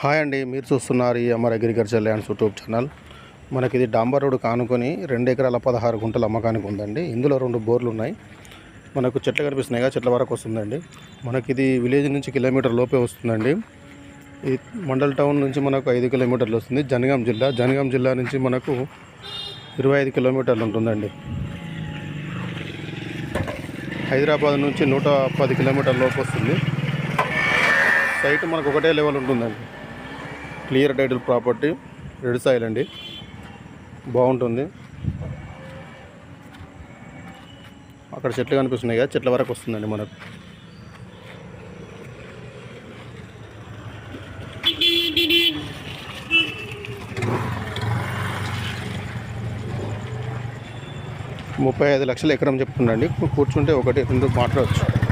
Hi అండి మీరు చూస్తున్నారు ఈ Amar agriculture lands YouTube channel. మనకి ఇది డాంబర్ రోడ్ కానుకొని రెండు ఎకరాల పదహారు గుంటల అమ్మకానికి ఉందండి. ఇందులో రెండు బోర్లు ఉన్నాయి. మనకు చెట్లు కనిపిస్తున్నాయి కదా చెట్ల వరకు వస్తుందండి. మనకి ఇది విలేజ్ నుంచి కిలోమీటర్ లోపే వస్తుందండి. ఈ మండల్ టౌన్ నుంచి మనకు ఐదు కిలోమీటర్లు వస్తుంది. జనగాం జిల్లా జనగాం జిల్లా నుంచి మనకు ఇరవై ఐదు కిలోమీటర్లు ఉంటుందండి. హైదరాబాద్ నుంచి నూట పది కిలోమీటర్ల లోపు వస్తుంది. సైట్ మనకు ఒకటే లెవెల్ ఉంటుందండి. Clear title property red soil అండి. బాగుంటుంది. అక్కడ చెట్లు కనిపిస్తున్నాయి కదా చెట్ల వరకు వస్తుందండి మనకు. ముప్పై ఐదు లక్షల ఎకరం చెప్తుండండి. కూర్చుంటే ఒకటి రెండు మాట్లాడవచ్చు